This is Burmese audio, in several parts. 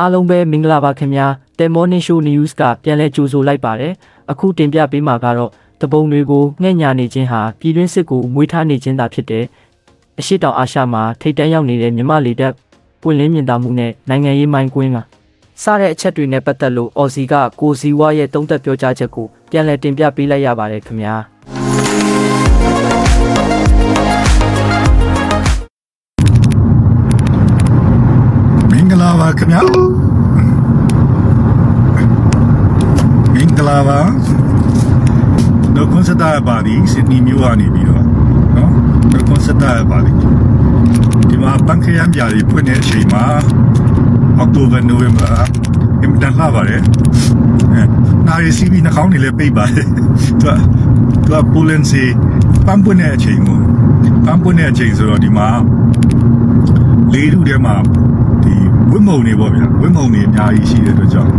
အားလုံးပဲမင်္ဂလာပါခင်ဗျာ။ The Morning Show News ကပြန်လဲကြိုဆိုလိုက်ပါတယ်။အခုတင်ပြပေးမှာကတော့တပုံတွေကိုငှက်ညာနေခြင်းဟာပြည်တွင်းစစ်ကိုမွေးထားနေခြင်းသာဖြစ်တယ်။အရှိတောင်အာရှမှာထိပ်တန်းရောက်နေတဲ့မြမလေတပ်ပွင့်လင်းမြင်သာမှုနဲ့နိုင်ငံရေးမိုင်းကွင်းကစတဲ့အချက်တွေနဲ့ပတ်သက်လို့အော်စီကကိုစီဝါရဲ့တုံးသက်ပြောကြားချက်ကိုပြန်လဲတင်ပြပေးလိုက်ရပါတယ်ခင်ဗျာ။ ပါခင်ဗျာမင်္ဂလာပါတော့ကွန်စတာပါဒီစစ်နီမျိုးကနေပြီးတော့နော်တော့ကွန်စတာပါဒီဒီမှာဘန်ခရမ်းပြားကြီးဖွင့်တဲ့အချိန်မှာအောက်တိုဘာနိုဝင်ဘာအင်တန်လာပါတယ်အဲနာရီစီဘီနှာခေါင်းတွေလည်းပိတ်ပါတယ်သူကသူကပူလန်စီပန်းပွင့်တဲ့အချိန်ကိုပန်းပွင့်တဲ့အချိန်ဆိုတော့ဒီမှာလေးထုထဲမှာဒီ ဝိမုံနေပေါ့ဗျာဝိမုံနေအများကြီးရှိတဲ့အတွက်ကြောင့်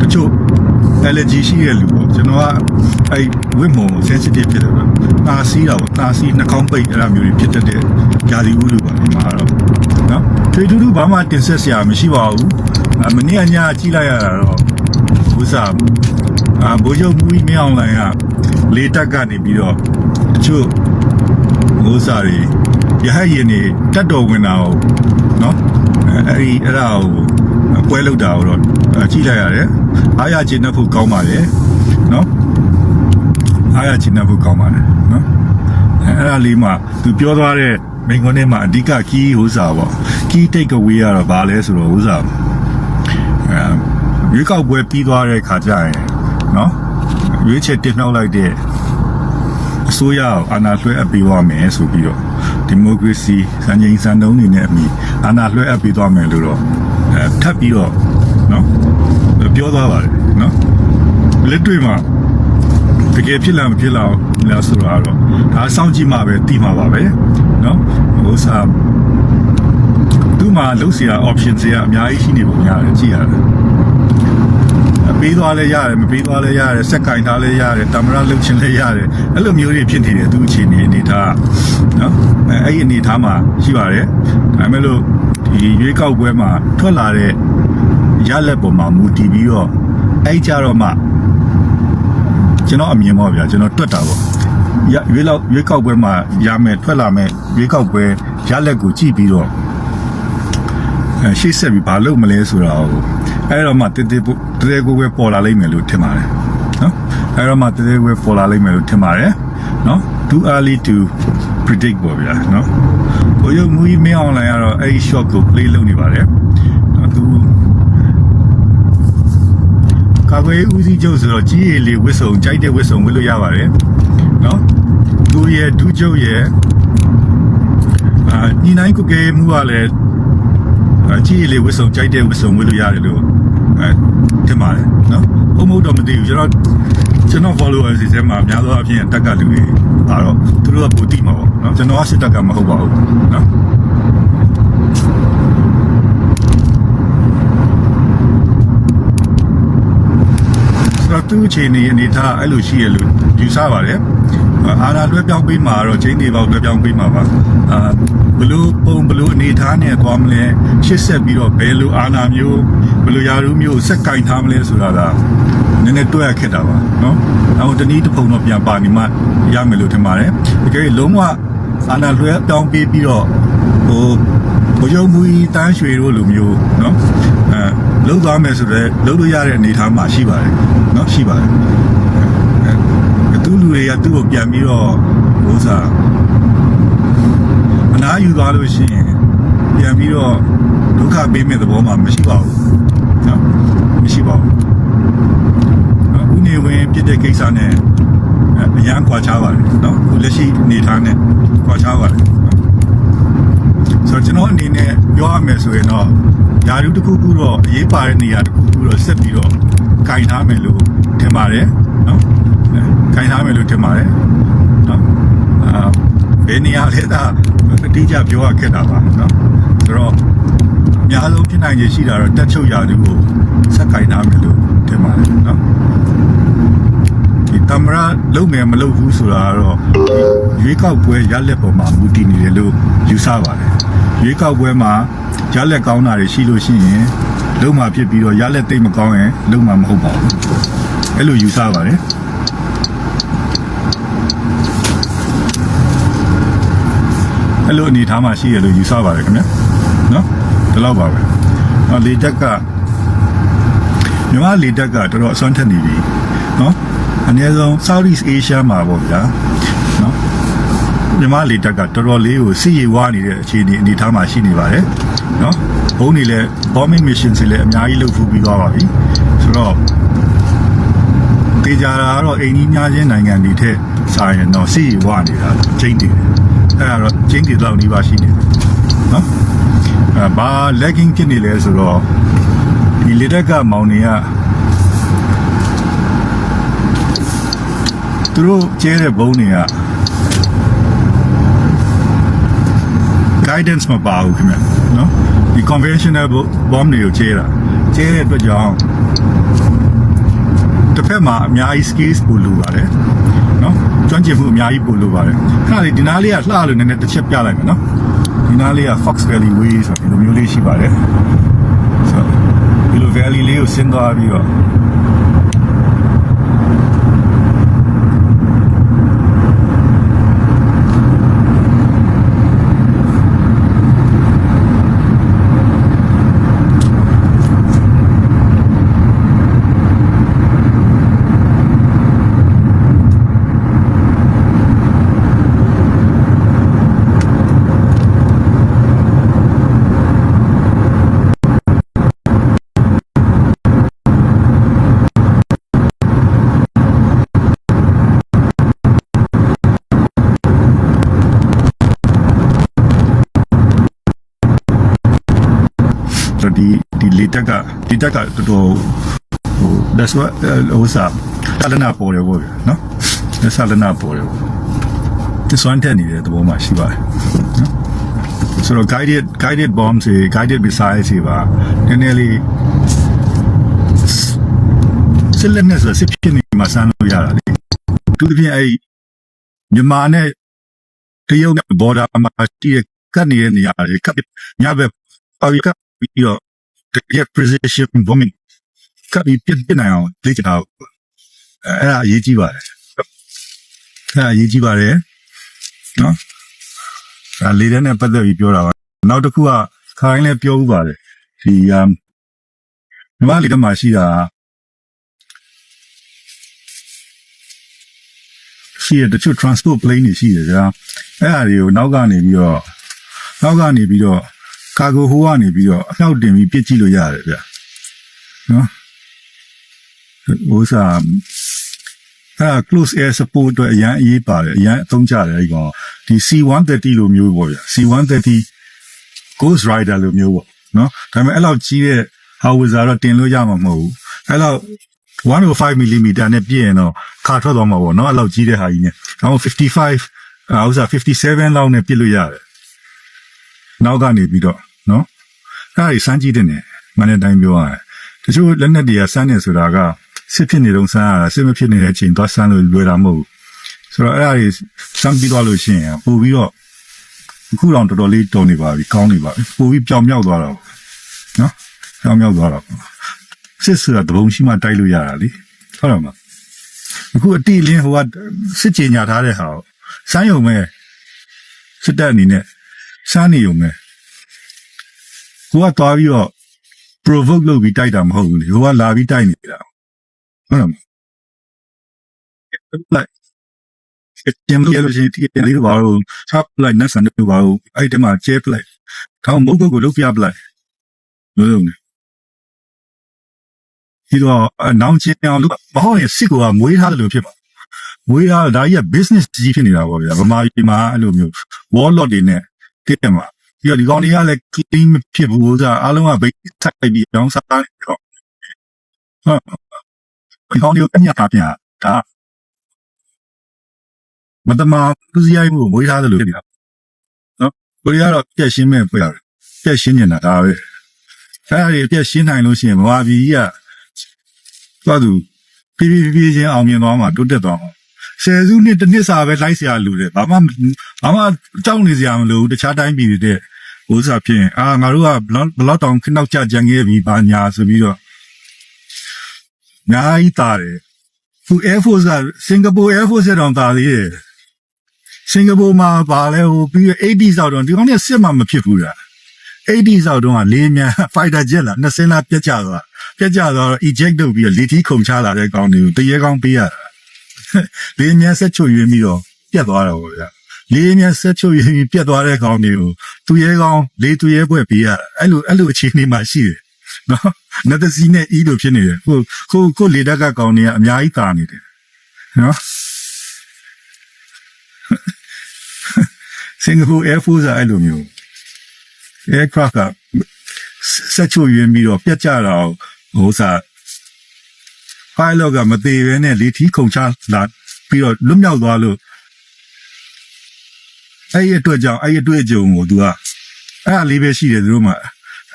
တချို့ allergy ရှိတဲ့လူပေါ့ကျွန်တော်ကအဲဝိမုံ sensitive ဖြစ်တယ်ဗျာနာစီးတာပေါ့နာစီးနှာခေါင်းပိတ်အဲ့လိုမျိုးတွေဖြစ်တတ်တဲ့ဂျာဒီဥလူပါဒီမှာတော့နော်ထွေထူးထူးဘာမှတင်ဆက်စရာမရှိပါဘူးအမနေ့ကညကြည့်လိုက်ရတာတော့ဥစားအာဘိုးချုပ်မူကြီးမင်းအောင်လိုင်ကလေတက်ကနေပြီးတော့တချို့မိုးစာတွေရဟရင်နေတက်တော်ဝင်တာကိုနော် အဲအဲ့ဒီအဲ့ဒါကိုပွဲလောက်တာကိုတော့ကြည့်လိုက်ရတယ်အားရချင်တဲ့ဖို့ကောင်းပါလေနော်အားရချင်တဲ့ဖို့ကောင်းပါလေနော်အဲအဲ့ဒါလေးမှသူပြောသွားတဲ့မိန်ခွန်းထဲမှာအဓိကကီးဟိုစာပေါ့ကီးတိတ်ကဝေးရတော့ဗာလဲဆိုတော့ဟိုစာအဲရွေးကောက်ပွဲပြီးသွားတဲ့ခါကျရင်နော်ရွေးချက်တင်နှောက်လိုက်တဲ့အစိုးရကိုအာဏာလွှဲအပ်ပေးသွားမယ်ဆိုပြီးတော့ ဒီမိုကရေစီစံချိန်စံနှုန်းတွေနဲ့အမိအာဏာလွှဲအပ်ပေးသွားမယ်လို့တော့အဲထပ်ပြီးတော့နော်ပြောသွားပါတယ်နော်လက်တွေ့မှာတကယ်ဖြစ်လာမဖြစ်လာလားဆိုတော့ဒါစောင့်ကြည့်မှပဲသိမှာပါပဲနော်ဟိုစားသူ့မှာလုံးစရာ option တွေကအများကြီးရှိနေပုံရတယ်ကြည့်ရတယ် ပေးသွားလဲရတယ်မပေးသွားလဲရတယ်စက်ကင်ထားလဲရတယ်တမရလှုပ်ချင်လဲရတယ်အဲ့လိုမျိုးတွေဖြစ်နေတယ်သူအခြေအနေအနေထားနော်အဲအဲ့ဒီအနေထားမှာရှိပါတယ်ဒါပေမဲ့လို့ဒီရွေးကောက်ပွဲမှာထွက်လာတဲ့ရလက်ပေါ်မှာမူတည်ပြီးတော့အဲ့ကြတော့မှကျွန်တော်အမြင်ပေါ့ဗျာကျွန်တော်တွက်တာပေါ့ရရွေးလောက်ရွေးကောက်ပွဲမှာရမယ်ထွက်လာမယ်ရွေးကောက်ပွဲရလက်ကိုကြည့်ပြီးတော့အဲရှေ့ဆက်ပြီးဘာလုပ်မလဲဆိုတာကိုအဲ့တော့မှတည်တည်ပို့ တည်တည်ကိုပဲပေါ်လာလိမ့်မယ်လို့ထင်ပါတယ်နော်အဲ့တော့မှတည်တည်ကိုပဲပေါ်လာလိမ့်မယ်လို့ထင်ပါတယ်နော် too early to predict ပေါ့ဗျာနော်ဘိုးရုပ်မူကြီးမင်းအောင်လိုင်းကတော့အဲ့ဒီ shot ကို play လုပ်နေပါတယ်နော်သူကာကွယ်ဦးစီးချုပ်ဆိုတော့ကြီးရည်လေးဝစ်စုံကြိုက်တဲ့ဝစ်စုံဝစ်လို့ရပါတယ်နော်သူရဲ့ဒူးချုပ်ရဲ့အာညီနိုင်ကုကဲမှုကလည်းအကြည့်လေးဝစ်စုံကြိုက်တဲ့ဝစ်စုံဝစ်လို့ရတယ်လို့ အဲထင်ပါတယ်နော်အုံမဟုတ်တော့မသိဘူးကျွန်တော်ကျွန်တော် followers တွေထဲမှာအများသောအားဖြင့်တက်ကလူတွေပါတော့သူတို့ကပိုတိမှာပေါ့နော်ကျွန်တော်ကစစ်တက်ကမဟုတ်ပါဘူးနော်ဆိုတော့သူ့အခြေအနေအနေထားအဲ့လိုရှိရလို့ယူဆပါတယ် အာရာလွှဲပြောင်းပေးမှာတော့ချင်းဒီပေါက်လွှဲပြောင်းပေးမှာပါအာဘလို့ပုံဘလို့အနေထားနဲ့သွားမလဲရှစ်ဆက်ပြီးတော့ဘယ်လိုအာနာမျိုးဘလို့ယာရုမျိုးဆက်ကင်ထားမလဲဆိုတာကနည်းနည်းတွက်ရခက်တာပါနော်အခုတနည်းတစ်ပုံတော့ပြန်ပါနေမှရမယ်လို့ထင်ပါတယ်တကယ်လုံးဝအာနာလွှဲပြောင်းပေးပြီးတော့ဟိုဘုရုံမူတန်းရွှေတို့လိုမျိုးနော်အဲလုံးသွားမယ်ဆိုတော့လုံးလို့ရတဲ့အနေထားမှာရှိပါတယ်နော်ရှိပါတယ် လူတွေကသူ့ကိုပြန်ပြီးတော့ဥစားအနာယူသွားလို့ရှိရင်ပြန်ပြီးတော့ဒုက္ခပေးမဲ့သဘောမှမရှိပါဘူးနော်မရှိပါဘူးဥနေဝင်ပြစ်တဲ့ကိစ္စနဲ့အရန်ခွာချပါတယ်နော်ခုလက်ရှိအနေထားနဲ့ခွာချပါတယ်ဆိုတော့ကျွန်တော်အနေနဲ့ပြောရမယ်ဆိုရင်တော့ယာရုတစ်ခုခုတော့အရေးပါတဲ့နေရာတစ်ခုခုတော့ဆက်ပြီးတော့ခြင်ထားမယ်လို့ထင်ပါတယ် ထိုင်ထားမယ်လို့ထင်ပါတယ်နော်အာဘယ်နေရာလဲဒါအတိအကျပြောရခက်တာပါနော်ဆိုတော့အများဆုံးဖြစ်နိုင်ခြေရှိတာတော့တက်ချုပ်ရာသူကိုဆက်ကင်ထားမယ်လို့ထင်ပါတယ်နော်ဒီတမရလုံမယ်မလုံဘူးဆိုတာကတော့ရွေးကောက်ပွဲရလက်ပေါ်မှာမူတည်နေတယ်လို့ယူဆပါတယ်ရွေးကောက်ပွဲမှာရလက်ကောင်းတာတွေရှိလို့ရှိရင်လုံမှာဖြစ်ပြီးတော့ရလက်သိမ့်မကောင်းရင်လုံမှာမဟုတ်ပါဘူးအဲ့လိုယူဆပါတယ် အဲ့လိုအနေထားမှာရှိရလို့ယူဆပါတယ်ခင်ဗျနော်ဒီလောက်ပါပဲနော်လေတက်ကမြန်မာလေတက်ကတော်တော်အစွမ်းထက်နေပြီနော်အနည်းဆုံး Southeast Asia မှာပေါ့ဗျာနော်မြန်မာလေတက်ကတော်တော်လေးကိုစီရီဝါနေတဲ့အခြေအနေအနေထားမှာရှိနေပါတယ်နော်ဘုံတွေလည်း bombing mission တွေလည်းအများကြီးလုပ်ဖူးပြီးသွားပါပြီဆိုတော့တေချာတာကတော့အိန္ဒိယချင်းနိုင်ငံတွေထက်စာရင်တော့စီရီဝါနေတာချိန်တည်တယ် အဲ့ဒါတော့ကျင်းကြီးလောက်နေပါရှိနေတယ်နော်အဲဘာ lagging ဖြစ်နေလဲဆိုတော့ဒီလက်တက်ကမောင်တွေကသူတို့ကျဲတဲ့ဘုံတွေက guidance မပါဘူးခင်ဗျနော်ဒီ conventional bomb တွေကိုကျဲတာကျဲတဲ့အတွက်ကြောင့်တစ်ဖက်မှာအများကြီး skills ကိုလိုပါတယ် နော်ကျွမ်းကျင်မှုအများကြီးပို့လိုပါတယ်ခဏလေးဒီနားလေးကလှလို့နည်းနည်းတစ်ချက်ပြလိုက်မယ်နော်ဒီနားလေးက Fox Valley Way ဆိုပြီးဒီလိုမျိုးလေးရှိပါတယ်ဆိုတော့ဒီလို valley လေးကိုဆင်းသွားပြီးတော့ဆိုတော့ဒီ ဒီလေတက်ကဒီတက်ကတော်တော်ဟို that's what ဟိုစားတလနာပေါ်တယ်ဗောဗျာနော်ဒါဆလနာပေါ်တယ်ဗောဒီစွမ်းတက်နေတဲ့သဘောမှရှိပါတယ်နော်ဆိုတော့ guided guided bombs တွေ guided missiles တွေပါနည်းနည်းလေးစစ်လက်နဲ့ဆိုစစ်ဖြစ်နေမှာစမ်းလို့ရတာလေသူတစ်ပြင်အဲ့မြန်မာနဲ့တရုတ်နဲ့ border မှာတည်ကတ်နေတဲ့နေရာတွေကပ်ညဘက်အော်ရကပ်ပြီးတော့ တကယ် precision bombing ကပ်ပြီးပြစ်ပြစ်နိုင်အောင်လေ့ကျင့်တာအဲ့ဒါအရေးကြီးပါတယ်အဲ့ဒါအရေးကြီးပါတယ်နော်ဒါလေတဲ့နဲ့ပတ်သက်ပြီးပြောတာပါနောက်တစ်ခုကခိုင်းလည်းပြောဥပါတယ်ဒီအမ်မြမလေးတမှာရှိတာရှိရတချို့ transport plane တွေရှိတယ်ကြာအဲ့ဒါတွေကိုနောက်ကနေပြီးတော့နောက်ကနေပြီးတော့ ကာဂိုဟိုကနေပြီးတော့အနှောက်တင်ပြီးပြစ်ကြည့်လို့ရတယ်ဗျနော်ဟိုစားအဲ့ဒါ close air support အတွက်အရန်အရေးပါတယ်အရန်အသုံးကျတယ်အဲ့ကောင်ဒီ C130 လိုမျိုးပေါ့ဗျာ C130 Ghost Rider လိုမျိုးပေါ့နော်ဒါပေမဲ့အဲ့လောက်ကြီးတဲ့ howitzer တော့တင်လို့ရမှာမဟုတ်ဘူးအဲ့လောက်105 mm နဲ့ပြည့်ရင်တော့ခါထွက်သွားမှာပေါ့နော်အဲ့လောက်ကြီးတဲ့ဟာကြီးနဲ့ဒါမှမဟုတ်55အာဥစား57လောက်နဲ့ပြစ်လို့ရတယ်နောက်ကနေပြီးတော့ နော်အဲ့ဒါကြီးစမ်းကြည့်တဲ့နေမနေ့တိုင်းပြောရတယ်တချို့လက်နက်တွေကစမ်းနေဆိုတာကစစ်ဖြစ်နေတော့စမ်းရတာစစ်မဖြစ်နေတဲ့အချိန်သွားစမ်းလို့လွယ်တာမဟုတ်ဘူးဆိုတော့အဲ့ဒါကြီးစမ်းပြီးတော့လို့ရှိရင်ပို့ပြီးတော့အခုတော့တော်တော်လေးတုံနေပါပြီကောင်းနေပါပြီပို့ပြီးပြောင်မြောက်သွားတော့နော်ပြောင်မြောက်သွားတော့စစ်ဆိုတာတဘုံရှိမှတိုက်လို့ရတာလေဟုတ်တယ်မလားအခုအတိလင်းဟိုကစစ်ကြင်ညာထားတဲ့ဟာကိုစမ်းယုံမဲ့စစ်တပ်အနေနဲ့စမ်းနေုံမဲ့ ကိုကသွားပြီးတော့ provoke လုပ်ပြီးတိုက်တာမဟုတ်ဘူးလေဟိုကလာပြီးတိုက်နေတာဟုတ်တယ်မလားလိုက်ကျင်းရလို့ရှိရင်ဒီလေးဘာလို့ top လိုက်နတ်ဆန်တို့ဘာလို့အဲ့ဒီမှာကျဲပလိုက်ခေါင်းမုတ်ကုတ်ကိုလုတ်ပြပလိုက်လို့လုံးနေဒီတော့အနောင်ချင်းအောင်လို့မဟုတ်ရင်စစ်ကမွေးထားတယ်လို့ဖြစ်ပါမွေးထားဒါကြီးက business ကြီးဖြစ်နေတာပေါ့ဗျာဗမာပြည်မှာအဲ့လိုမျိုး warlord တွေနဲ့တည်တယ်မှာ ပြီးတော့ဒီကောင်တွေကလည်း clean မဖြစ်ဘူးဆိုတာအားလုံးကဘိတ်ထိုက်ပြီးကြောင်းစားတယ်တော့ဟုတ်ဒီကောင်တွေကညတာပြန်ဒါမတမသူစရိုက်မှုမွေးထားတယ်လို့ဖြစ်နေတာနော်ကိုရီးယားတော့ပြက်ရှင်းမဲ့ပြရတယ်ပြက်ရှင်းနေတာဒါပဲအဲ့ဒါတွေပြက်ရှင်းနိုင်လို့ရှိရင်ဗမာပြည်ကြီးကသွားသူဖြည်းဖြည်းဖြည်းချင်းအောင်မြင်သွားမှာတိုးတက်သွားမှာ ဆယ်စုနှစ်တစ်နှစ်စာပဲလိုက်เสียလူတယ်ဘာမှဘာမှကြောက်နေစရာမလိုဘူးတခြားတိုင်းပြည်တွေတဲ့ ဥစားဖြင့်အာငါတို့ကဘလောက်ဘလောက်တောင်ခနောက်ကြကြံခဲ့ပြီဘာညာဆိုပြီးတော့ညာဤတာတယ်သူ Air Force ကစင်ကာပူ Air Force တောင်တာသေးတယ်စင်ကာပူမှာပါလဲဟိုပြီး80ဆောက်တော့ဒီကောင်ကစစ်မှမဖြစ်ဘူးလား80ဆောက်တော့ကလေးမြန် fighter jet လာနှစ်စင်းလားပြတ်ကျသွားပြတ်ကျသွားတော့ eject လုပ်ပြီးတော့လေတီးခုန်ချလာတဲ့ကောင်တွေကိုတရေကောင်ပေးရတာ လေးမြန်ဆက်ချွတ်ရင်းပြီးတော့ပြတ်သွားတော့ဗျာလေးမြန်ဆက်ချွတ်ရင်းပြီးပြတ်သွားတဲ့ကောင်တွေကိုသူရဲကောင်လေးသူရဲဘွဲ့ပေးရတာအဲ့လိုအဲ့လိုအခြေအနေမှာရှိတယ်နော်နတ်သစီနဲ့အီးလိုဖြစ်နေတယ်ဟိုကိုကိုလေတက်ကကောင်တွေကအများကြီးတာနေတယ်နော်စင်ကာပူ Air Force ကအဲ့လိုမျိုး aircraft ကဆက်ချွတ်ရင်းပြီးတော့ပြတ်ကျတာဟိုစား pilot ကမသေးဘဲနဲ့လေထီးခုန်ချလာပြီးတော့လွတ်မြောက်သွားလို့အဲ့ဒီအတွက်ကြောင့်အဲ့ဒီအတွေ့အကြုံကို तू ကအဲ့အလေးပဲရှိတယ်သူတို့မှာ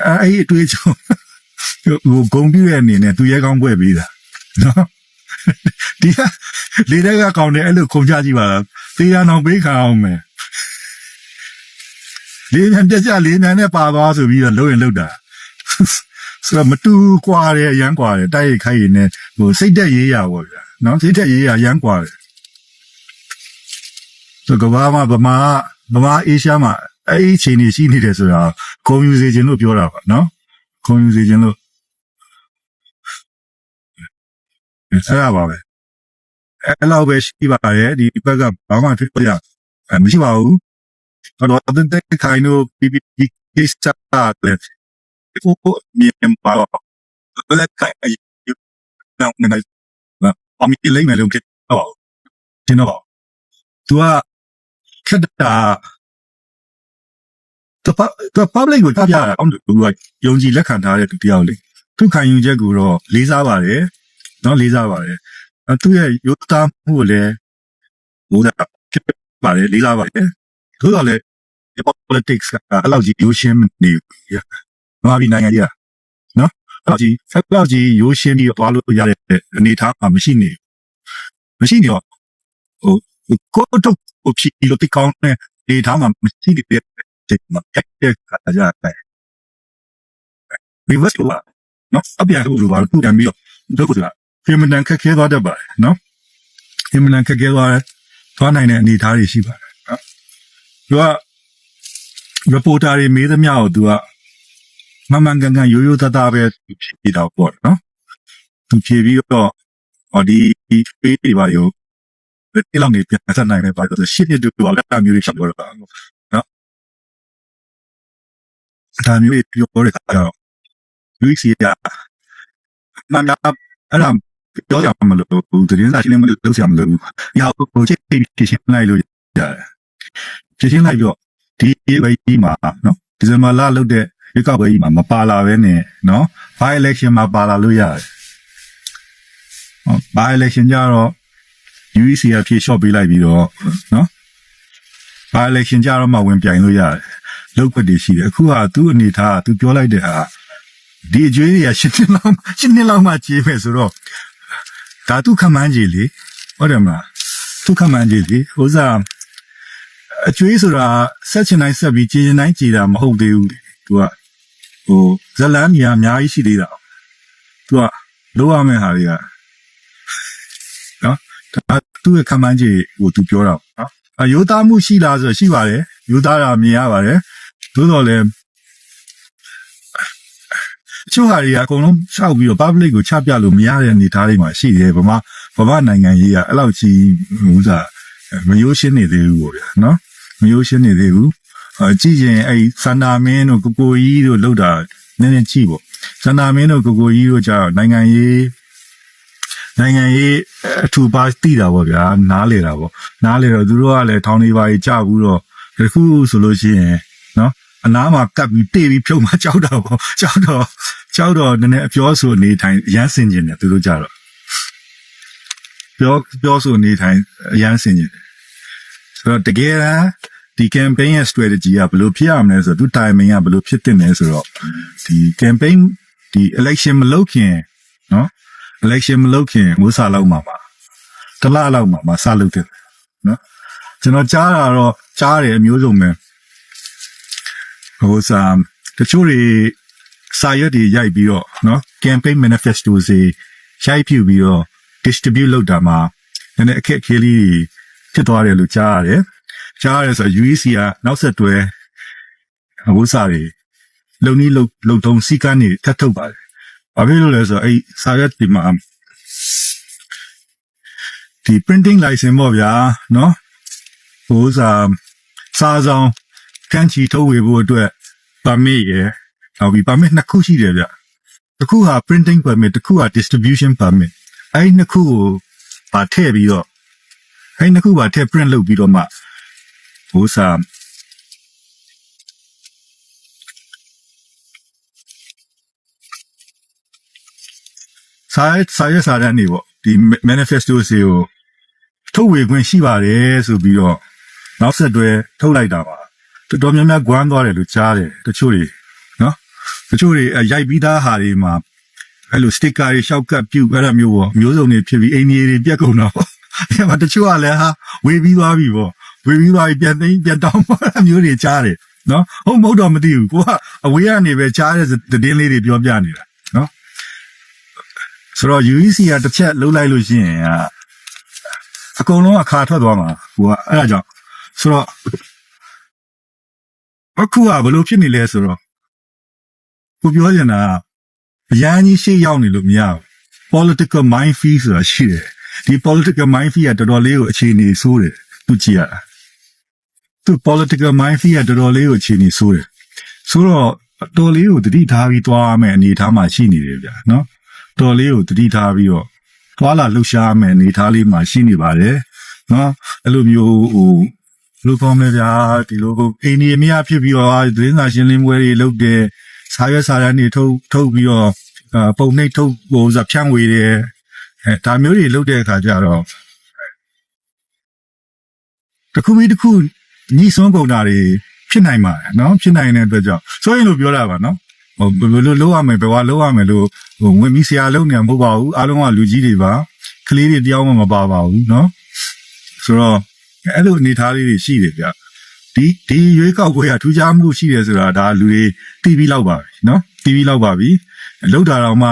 အဲ့အဲ့ဒီအတွေ့အကြုံဟိုဂုံပြည့်ရဲ့အနေနဲ့သူရဲကောင်းပွဲပေးတာနော်ဒီကလေတဲ့ကကောင်းတယ်အဲ့လိုခုန်ချကြည့်ပါလားသေရအောင်ပေးခံအောင်မယ်လေမြန်ပြက်ကြလေမြန်နဲ့ပါသွားဆိုပြီးတော့လှုပ်ရင်လှုပ်တာ ဆိုတော့မတူကွာတယ်အရန်ကွာတယ်တိုက်ရိုက်ခိုက်ရင်လည်းဟိုစိတ်သက်ရေးရပေါ့ဗျာနော်စိတ်သက်ရေးရအရန်ကွာတယ်ဆိုတော့ကဘာမှာဗမာဗမာအေရှားမှာအဲ့ဒီအချိန်ကြီးရှိနေတယ်ဆိုတာကွန်မြူစေခြင်းလို့ပြောတာပါနော်ကွန်မြူစေခြင်းလို့အဲ့ဒါပါပဲအဲ့လောက်ပဲရှိပါတယ်ဒီဘက်ကဘာမှဖြစ်ပြရမရှိပါဘူးတော့အတဲ့ခိုင်နိုဘီဘီကိစ္စတ ယ် ko miem pa la kai ai na na na a mi le me lo ke oh tin no tu a khada the the public ကိုပြပြတာအောင်သူကယုံကြည်လက်ခံထားတဲ့သူတယောက်လေသူခံယူချက်ကိုတော့လေးစားပါတယ်နော်လေးစားပါတယ်အဲသူရဲ့ယုတ်သားမှုကိုလည်းဟိုတာဖြစ်ပါတယ်လေးစားပါတယ်သူကလည်း politics ကအဲ့လောက်ကြီးရိုးရှင်းနေဘူး ငါပြီးနိုင်ငံကြီးอ่ะနော်အဲ့ဒီဆက်လောက်ကြီးရိုးရှင်းပြီးသွားလို့ရတဲ့အနေအထားမှာမရှိနေဘူးမရှိနေတော့ဟိုကိုတော့ဟိုဖြစ်လို့တိကောင်းတဲ့အနေအထားမှာမရှိတဲ့တဲ့မှာပြတဲ့ခါကြတယ် reverse လို့ပါနော်အပြာလို့လို့ပါသူတမ်းပြီးတော့တို့ကဖေမနန်ခက်ခဲသွားတတ်ပါတယ်နော်ဖေမနန်ခက်ခဲသွားတယ်သွားနိုင်တဲ့အနေအထားတွေရှိပါတယ်နော်သူက reporter တွေမေးသမျှကိုသူက မမှန်ကန်ကန်ရိုးရိုးသားသားပဲဖြေတော့ပေါ့နော်သူဖြေပြီးတော့ဟောဒီပေးတွေပါရောဒီလောက်နေပြန်ဆက်နိုင်မယ်ပါတော့ရှစ်နှစ်တူပါလက်မျိုးတွေချက်တော့တာနော်ဒါမျိုးတွေပြောတဲ့အခါကျတော့ UX ကနာနာအဲ့ဒါပြောရမလို့ဘူးတကယ်စားရှင်းမလို့လုပ်ရမလို့ရအောင်ကိုချက်ဖြည့်ရှင်းလိုက်လို့ရတယ်ဖြည့်ရှင်းလိုက်တော့ဒီဝိုင်းဒီမှာနော်ဒီဇင်ဘာလလုပ်တဲ့ ရွေးကောက်ပွဲကြီးမှာမပါလာပဲနဲ့နော် by election မှာပါလာလို့ရတယ်ဟော by election ကြတော့ UEC ကဖြေလျှော့ပေးလိုက်ပြီးတော့နော် by election ကြတော့မှဝင်ပြိုင်လို့ရတယ်လောက်ခွက်တွေရှိတယ်အခုကသူ့အနေထားသူပြောလိုက်တဲ့ဟာဒီအကျွေးတွေကရှင်းနှစ်လောက်ရှင်းနှစ်လောက်မှကြေးမယ်ဆိုတော့ဒါသူခမန်းကြီးလေဟုတ်တယ်မလားသူခမန်းကြီးလေဥစားအကျွေးဆိုတာဆက်ချင်တိုင်းဆက်ပြီးကြေးချင်တိုင်းကြေးတာမဟုတ်သေးဘူးလေသူက ဟိုဇလန်းကြီးအများကြီးရှိသေးတာ။ तू ကလိုရမယ့်ဟာတွေကနော်ဒါသူ့ရဲ့ခံမှန်းချက်ကို तू ပြောတာနော်။အယိုသားမှုရှိလားဆိုတော့ရှိပါတယ်။ယိုသားတာမြင်ရပါတယ်။သို့တော်လည်းအချို့ဟာတွေကအကုန်လုံးရှောက်ပြီးတော့ public ကိုချပြလို့မရတဲ့အနေအထားတွေမှာရှိတယ်ဗမာဗမာနိုင်ငံရေးကအဲ့လောက်ကြီးဟိုစားမရိုးရှင်းနေသေးဘူးပေါ့ဗျာနော်မရိုးရှင်းနေသေးဘူးအ ကြည့်ရင်အဲ့စန္ဒာမင်းတို့ကိုကိုကြီးတို့လောက်တာနည်းနည်းကြည့်ပေါ့စန္ဒာမင်းတို့ကိုကိုကြီးတို့ကြာနိုင်ငံရေးနိုင်ငံရေးအထူပါတိတာပေါ့ဗျာနားလေတာပေါ့နားလေတော့သူတို့ကလည်းထောင်းနေပါကြီးကြဘူးတော့တခုဆိုလို့ရှိရင်နော်အနားမှာကပ်ပြီးတေးပြီးဖြုံမှကြောက်တာပေါ့ကြောက်တော့ကြောက်တော့နည်းနည်းအပြောဆိုနေထိုင်ရမ်းစင်ကျင်တယ်သူတို့ကြတော့ပြောပြောဆိုနေထိုင်ရမ်းစင်ကျင်တယ်ဆိုတော့တကယ်တမ်း ဒီ campaign ရဲ့ strategy ကဘယ်လိုဖြစ်ရမလဲဆိုတော့သူ timing ကဘယ်လိုဖြစ်တင်လဲဆိုတော့ဒီ campaign ဒီ election မလုပ်ခင်နော် election မလုပ်ခင်ငိုးစာလောက်မှာပါတလလောက်မှာပါစလုပ်တယ်နော်ကျွန်တော်ကြားတာတော့ကြားတယ်အမျိုးစုံပဲဟိုစာတချို့တွေစာရွက်တွေရိုက်ပြီးတော့နော် campaign manifesto စီရိုက်ပြပြီးတော့ distribute လုပ်တာမှာနည်းနည်းအခက်အခဲလေးဖြစ်သွားတယ်လို့ကြားရတယ် ရှားရတယ်ဆိုတော့ UEC ကနောက်ဆက်တွဲအဝိစာတွေလုံနည်းလုံလုံထုံစီကန်းတွေထပ်ထုတ်ပါတယ်။ဘာဖြစ်လို့လဲဆိုတော့အဲ့စာရွက်ဒီမှာဒီ printing license ပေါ့ဗျာနော်။ဟိုစာစာဆောင်ကန့်ချီထုတ်ဝေဖို့အတွက် permit ရယ်နောက်ပြီး permit နှစ်ခုရှိတယ်ဗျ။တစ်ခုဟာ printing permit တစ်ခုဟာ distribution permit အဲ့နှစ်ခုကိုပါထည့်ပြီးတော့အဲ့နှစ်ခုပါထည့် print လုပ်ပြီးတော့မှ ဟိုစားစာရေးစာရေးစာတန်းနေပေါ့ဒီ manifesto စီကိုထုတ်ဝေခွင့်ရှိပါတယ်ဆိုပြီးတော့နောက်ဆက်တွဲထုတ်လိုက်တာပါတော်တော်များများကွမ်းသွားတယ်လို့ကြားတယ်တချို့တွေနော်တချို့တွေအဲ့ရိုက်ပြီးသားဟာတွေမှာအဲ့လို sticker တွေရှောက်ကပ်ပြုတ်အဲ့ဒါမျိုးပေါ့မျိုးစုံတွေဖြစ်ပြီးအင်ကြီးတွေပြက်ကုန်တော့အဲ့မှာတချို့ကလည်းဟာဝေပြီးသွားပြီပေါ့ ဝေပြီးသွားပြီပြန်သိမ်းပြန်တောင်းပါအဲ့မျိုးတွေကြားတယ်နော်ဟုတ်မဟုတ်တော့မသိဘူးကိုကအဝေးကနေပဲကြားတဲ့သတင်းလေးတွေပြောပြနေတာနော်ဆိုတော့ UEC ကတစ်ချက်လှုပ်လိုက်လို့ရှိရင်အကုန်လုံးအခါထွက်သွားမှာကိုကအဲ့ဒါကြောင့်ဆိုတော့အခုကဘယ်လိုဖြစ်နေလဲဆိုတော့ကိုပြောချင်တာကအရန်ကြီးရှေ့ရောက်နေလို့မရဘူး political minefield ဆိုတာရှိတယ်ဒီ political minefield ကတော်တော်လေးကိုအခြေအနေဆိုးတယ်သူကြည့်ရတာ သူ political minefield ကတော်တော်လေးကိုအခြေအနေဆိုးတယ်ဆိုတော့တော်လေးကိုတတိထားပြီးသွားမယ်အနေထားမှာရှိနေတယ်ဗျာနော်တော်လေးကိုတတိထားပြီးတော့သွားလာလှုပ်ရှားမယ်အနေထားလေးမှာရှိနေပါတယ်နော်အဲ့လိုမျိုးဟိုလူကောင်းလဲဗျာဒီလိုအိန္ဒိယမြဖြစ်ပြီးတော့သတင်းစာရှင်းလင်းပွဲတွေလုပ်တယ်စာရွက်စာတမ်းတွေထုတ်ထုတ်ပြီးတော့အာပုံနှိပ်ထုတ်ဟိုဇာဖြန့်ဝေတယ်အဲဒါမျိုးတွေလုပ်တဲ့အခါကျတော့တစ်ခုပြီးတစ်ခု ညှိစွန်းကုန်တာတွေဖြစ်နိုင်ပါတယ်နော်ဖြစ်နိုင်တဲ့အတွက်ကြောင့်ဆိုရင်လို့ပြောတာပါနော်ဟိုဘယ်လိုလုပ်ရမယ်ဘယ်ဝါလုပ်ရမယ်လို့ဟိုဝင်ပြီးဆရာလုပ်နေမှာမဟုတ်ပါဘူးအားလုံးကလူကြီးတွေပါကလေးတွေတယောက်မှမပါပါဘူးနော်ဆိုတော့အဲ့လိုအနေထားလေးတွေရှိတယ်ဗျဒီဒီရွေးကောက်ပွဲကထူးခြားမှုရှိတယ်ဆိုတာဒါလူတွေတီးပြီးလောက်ပါပြီနော်တီးပြီးလောက်ပါပြီလောက်တာတော့မှ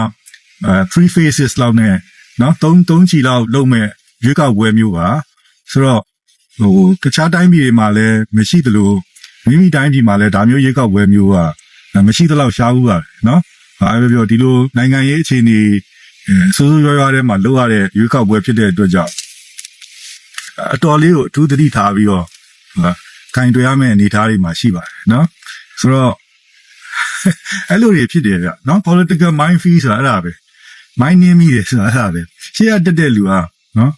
3 phases လောက်နဲ့နော်3 3ချီလောက်လုံးမဲ့ရွေးကောက်ပွဲမျိုးပါဆိုတော့ ဟိုတခြားတိုင်းပြည်တွေမှာလည်းမရှိသလိုမိမိတိုင်းပြည်မှာလည်းဒါမျိုးရေကောက်ပွဲမျိုးကမရှိသလောက်ရှားဘူးပါနော်အားပြောပြောဒီလိုနိုင်ငံရေးအခြေအနေစိုးစိုးရွားရွားထဲမှာလုပ်ရတဲ့ရေကောက်ပွဲဖြစ်တဲ့အတွက်ကြောင့်အတော်လေးကိုအထူးသတိထားပြီးတော့ခိုင်တွေ့ရမယ့်အနေအထားတွေမှာရှိပါတယ်နော်ဆိုတော့အဲ့လိုတွေဖြစ်တယ်ဗျနော် political mind fee ဆိုတာအဲ့ဒါပဲ mind နင်းမိတယ်ဆိုတာအဲ့ဒါပဲရှေ့ကတက်တဲ့လူကနော်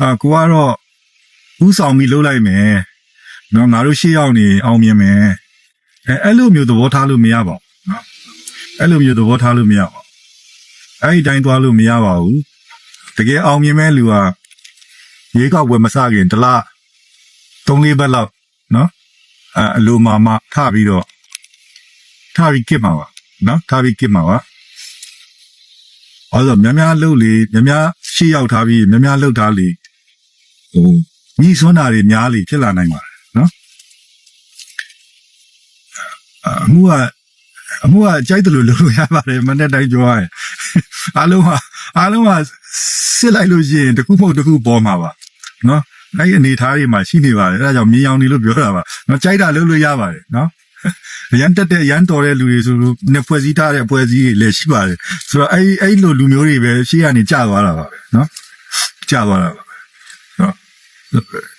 အာကိုကတော့ ဥဆောင်ပြီးလှုပ်လိုက်မယ်နော်ငါတို့ရှေ့ရောက်နေအောင်မြင်မယ်အဲအဲ့လိုမျိုးသဘောထားလို့မရပါဘူးနော်အဲ့လိုမျိုးသဘောထားလို့မရပါဘူးအဲ့ဒီတိုင်းသွားလို့မရပါဘူးတကယ်အောင်မြင်မဲ့လူကရေကောက်ဝယ်မစခင်တလား၃လေးဘက်လောက်နော်အဲအလိုမာမထပြီးတော့ထပြီးကစ်မှာပါနော်ထပြီးကစ်မှာပါအဲ့တော့များများလှုပ်လေများများရှေ့ရောက်ထားပြီးများများလှုပ်ထားလေဟို ညီစွန်းတာတွေများလေဖြစ်လာနိုင်ပါတယ်နော်အမှုကအမှုကကြိုက်တယ်လို့လုပ်လို့ရပါတယ်မနေ့တိုင်းပြောရရင်အားလုံးကအားလုံးကစစ်လိုက်လို့ရှိရင်တစ်ခုမဟုတ်တစ်ခုပေါ်မှာပါနော်အဲ့ဒီအနေထားတွေမှာရှိနေပါတယ်အဲဒါကြောင့်မြင်အောင်နေလို့ပြောတာပါနော်ကြိုက်တာလုပ်လို့ရပါတယ်နော်ရန်တက်တဲ့ရန်တော်တဲ့လူတွေဆိုလို့နှစ်ဖွဲ့စည်းထားတဲ့ဖွဲ့စည်းတွေလည်းရှိပါတယ်ဆိုတော့အဲ့ဒီအဲ့ဒီလိုလူမျိုးတွေပဲရှေ့ကနေကြာသွားတာပါပဲနော်ကြာသွားတာပါပဲနော်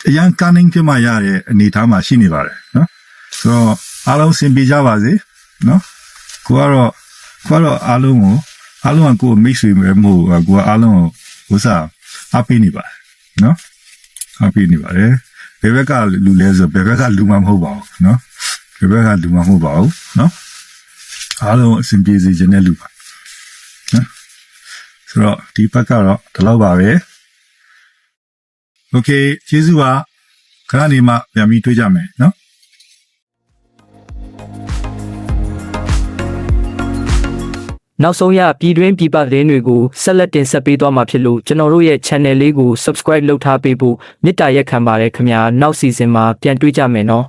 အရန် cunning ဖြစ်မှရတဲ့အနေထားမှာရှိနေပါတယ်နော်ဆိုတော့အားလုံးစင်ပြေကြပါစေနော်ကိုကတော့ကိုကတော့အားလုံးကိုအားလုံးကကိုမိတ်ဆွေပဲမဟုတ်ဘူးကိုကအားလုံးကိုဥစားအပိနေပါတယ်နော်အပိနေပါတယ်ဘယ်ဘက်ကလူလဲဆိုဘယ်ဘက်ကလူမှမဟုတ်ပါဘူးနော်ဘယ်ဘက်ကလူမှမဟုတ်ပါဘူးနော်အားလုံးအဆင်ပြေစေခြင်းနဲ့လူပါနော်ဆိုတော့ဒီဘက်ကတော့ဒီလောက်ပါပဲ โอเคကျေးဇူးပါခဏနေမှပြန်ပြီးတွေ့ကြမယ်နော် နောက်ဆုံးရပြည်တွင်းပြည်ပသတင်းတွေကိုဆက်လက်တင်ဆက်ပေးသွားမှာဖြစ်လို့ကျွန်တော်တို့ရဲ့ channel လေးကို subscribe လုပ်ထားပေးဖို့မေတ္တာရက်ခံပါတယ်ခင်ဗျာနောက်စီစဉ်မှာပြန်တွေ့ကြမယ်နော်